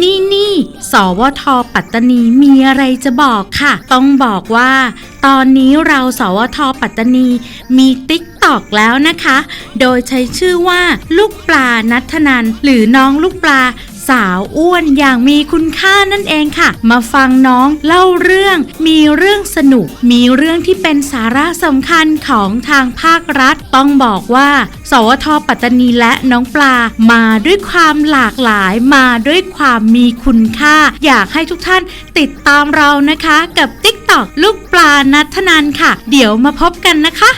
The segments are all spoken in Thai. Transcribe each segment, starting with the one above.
นี่นี่ สวท ปัตตานีมีอะไรจะบอกค่ะ ต้องบอกว่า ตอนนี้เราสวท ปัตตานีมีติ๊กตอกแล้วนะคะ โดยใช้ชื่อว่าลูกปลานัทนันหรือน้องลูกปลา สาวอ้วนอย่างมีคุณค่านั่นเองค่ะ มาฟังน้องเล่าเรื่อง มีเรื่องสนุก มีเรื่องที่เป็นสาระสำคัญของทางภาครัฐ ต้องบอกว่า สวทปัตตานีและน้องปลา มาด้วยความหลากหลายมาด้วยความมีคุณค่า อยากให้ทุกท่านติดตามเรานะคะ กับ t ิ k t o k ลูกปลานัทนันค่ะ เดี๋ยวมาพบกันนะคะ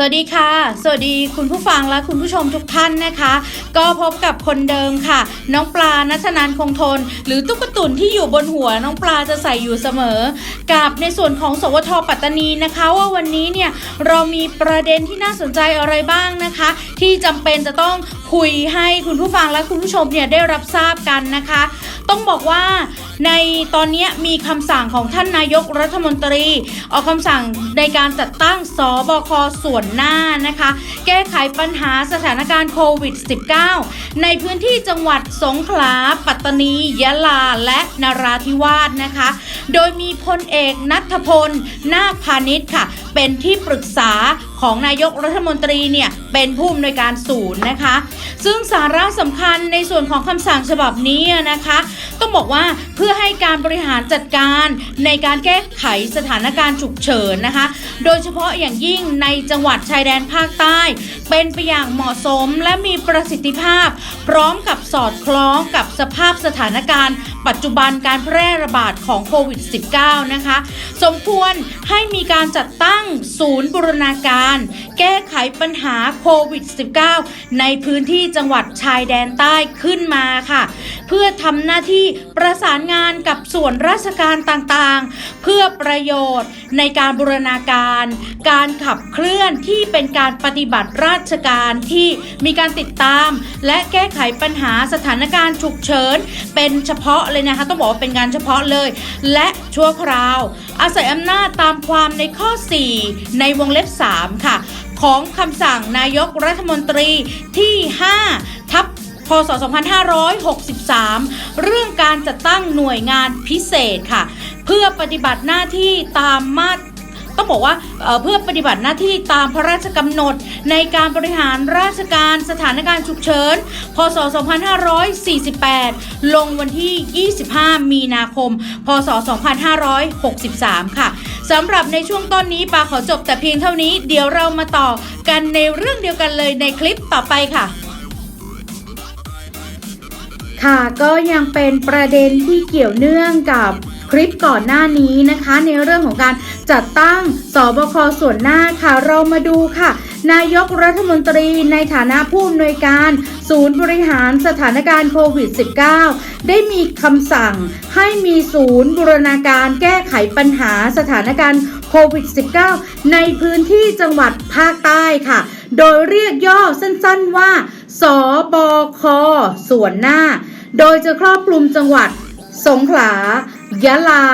สวัสดีค่ะ สวัสดีคุณผู้ฟังและคุณผู้ชมทุกท่านนะคะ ก็พบกับคนเดิมค่ะ น้องปลานัชนานคงทน หรือตุ๊กตุ่นที่อยู่บนหัวน้องปลาจะใส่อยู่เสมอ กับในส่วนของสวทปัตตานีนะคะ ว่าวันนี้เนี่ยเรามีประเด็นที่น่าสนใจอะไรบ้างนะคะ ที่จำเป็นจะต้องคุยให้คุณผู้ฟังและคุณผู้ชมเนี่ยได้รับทราบกันนะคะ ต้องบอกว่าในตอนนี้มีคำสั่งของท่านนายกรัฐมนตรี ออกคำสั่งในการจัดตั้งสบคส่วนหน้านะคะ แก้ไขปัญหาสถานการณ์โควิด -19 ในพื้นที่จังหวัดสงขลา ปัตตานี ยะลา และนราธิวาสนะคะ โดยมีพลเอกนัทพล นาคพาณิชย์ค่ะ เป็นที่ปรึกษาของนายกรัฐมนตรีเนี่ยเป็นผู้อำนวยการศูนย์นะคะ ซึ่งสาระสำคัญในส่วนของคำสั่งฉบับนี้นะคะ ต้องบอกว่าเพื่อให้การบริหารจัดการในการแก้ไขสถานการณ์ฉุกเฉินนะคะ โดยเฉพาะอย่างยิ่งในจังหวัดชายแดนภาคใต้ เป็นไปอย่างเหมาะสมและมีประสิทธิภาพ พร้อมกับสอดคล้องกับสภาพสถานการณ์ ปัจจุบันการแพร่ระบาดของโควิด -19 นะคะ สมควรให้มีการจัดตั้งศูนย์บูรณาการ แก้ไขปัญหาโควิด -19 ในพื้นที่จังหวัดชายแดนใต้ขึ้นมาค่ะ เพื่อทำหน้าที่ประสานงานกับส่วนราชการต่างๆ เพื่อประโยชน์ในการบูรณาการ การขับเคลื่อนที่เป็นการปฏิบัติราชการที่มีการติดตาม และแก้ไขปัญหาสถานการณ์ฉุกเฉินเป็นเฉพาะเลยนะคะ ต้องบอกว่าเป็นงานเฉพาะเลย และชั่วคราว อาศัยอำนาจตามความในข้อ 4 ในวงเล็บ 3 ค่ะ ของคำสั่งนายกรัฐมนตรีที่ 5 ทับพศ 2563 เรื่องการจัดตั้งหน่วยงานพิเศษค่ะ เพื่อปฏิบัติหน้าที่ตามมาตร ต้องบอกว่าเพื่อปฏิบัติหน้าที่ตามพระราชกำหนด ในการบริหารราชการสถานการณ์ฉุกเฉิน พศ 2548 ลงวันที่ 25 มีนาคม พศ 2563 ค่ะสำหรับในช่วงต้นนี้ปาขอจบแต่เพียงเท่านี้เดี๋ยวเรามาต่อกันในเรื่องเดียวกันเลยในคลิปต่อไปค่ะค่ะก็ยังเป็นประเด็นที่เกี่ยวเนื่องกับ คลิปก่อนหน้านี้นะคะ ในเรื่องของการจัดตั้งสบคส่วนหน้าค่ะเรามาดูค่ะ นายกรัฐมนตรีในฐานะผู้อำนวยการ ศูนย์บริหารสถานการณ์โควิด -19 ได้มีคำสั่งให้มีศูนย์บูรณาการแก้ไขปัญหาสถานการณ์โควิด -19 ในพื้นที่จังหวัดภาคใต้ค่ะ โดยเรียกย่อสั้นๆว่า สบค ส่วนหน้า โดยจะครอบคลุมจังหวัด สงขลา ยะลา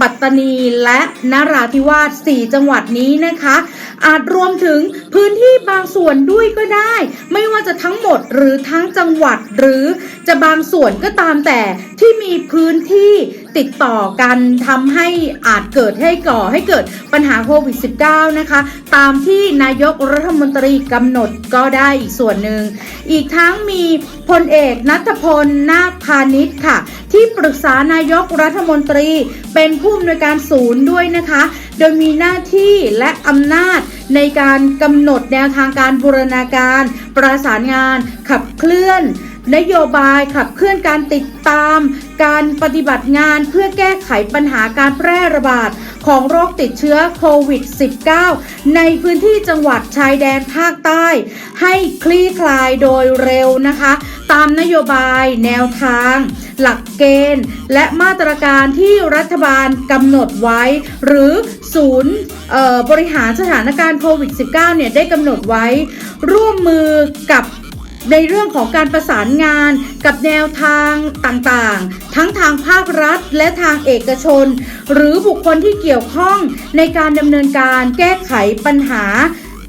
ปัตตานีและนราธิวาส 4 จังหวัดนี้นะคะ อาจรวมถึงพื้นที่บางส่วนด้วยก็ได้ ไม่ว่าจะทั้งหมดหรือทั้งจังหวัดหรือจะบางส่วนก็ตามแต่ที่มีพื้นที่ติดต่อกันทำให้อาจเกิดให้ก่อให้เกิดปัญหาโควิด -19 นะคะ ตามที่นายกรัฐมนตรีกำหนดก็ได้อีกส่วนหนึ่ง อีกทั้งมีพลเอกนัทพลนาคพาณิชย์ค่ะ ที่ปรึกษานายกรัฐมนตรี เป็นผู้อำนวยการศูนย์ด้วยนะคะ โดยมีหน้าที่และอำนาจในการกำหนดแนวทางการบูรณาการ ประสานงาน ขับเคลื่อน นโยบายขับเคลื่อนการติดตาม การปฏิบัติงานเพื่อแก้ไขปัญหาการแพร่ระบาดของโรคติดเชื้อโควิด -19 ในพื้นที่จังหวัดชายแดนภาคใต้ ให้คลี่คลายโดยเร็วนะคะ ตามนโยบายแนวทาง หลักเกณฑ์ และมาตรการที่รัฐบาลกำหนดไว้ หรือศูนย์บริหารสถานการณ์โควิด -19 เนี่ยได้กำหนดไว้ ร่วมมือกับ ในเรื่องของการประสานงานกับแนวทางต่างๆ ทั้งทางภาครัฐและทางเอกชน หรือบุคคลที่เกี่ยวข้องในการดำเนินการแก้ไขปัญหา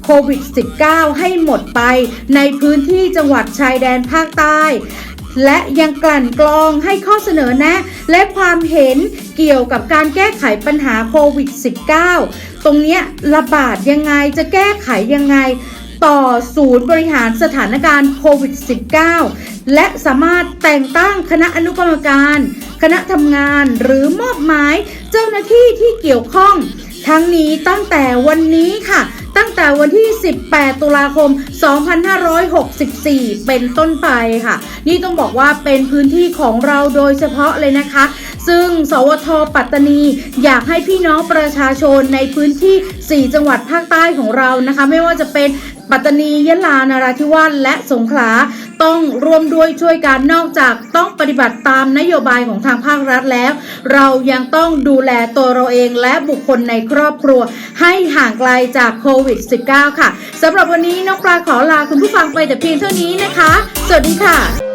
โควิด -19 ให้หมดไปในพื้นที่จังหวัดชายแดนภาคใต้ และยังกลั่นกรองให้ข้อเสนอแนะ และความเห็นเกี่ยวกับการแก้ไขปัญหาโควิด -19 ตรงนี้ระบาดยังไงจะแก้ไขยังไง ต่อศูนย์บริหารสถานการณ์โควิด -19 และสามารถแต่งตั้งคณะอนุกรรมการ คณะทำงานหรือมอบหมายเจ้าหน้าที่ที่เกี่ยวข้อง ทั้งนี้ตั้งแต่วันนี้ค่ะ ตั้งแต่วันที่ 18 ตุลาคม 2564 เป็นต้นไปค่ะ นี่ต้องบอกว่าเป็นพื้นที่ของเราโดยเฉพาะเลยนะคะซึ่ง สวท ปัตตานี อยากให้พี่น้องประชาชนในพื้นที่ 4 จังหวัดภาคใต้ของเรานะคะ ไม่ว่าจะเป็น ปัตตานียะลานราธิวาสและสงขลาต้องร่วมด้วยช่วยกันนอกจากต้องปฏิบัติตามนโยบายของทางภาครัฐแล้ว เรายังต้องดูแลตัวเราเองและบุคคลในครอบครัว ให้ห่างไกลจากโควิด -19 ค่ะสำหรับวันนี้น้องปลาขอลาคุณผู้ฟังไปแต่เพียงเท่านี้นะคะ สวัสดีค่ะ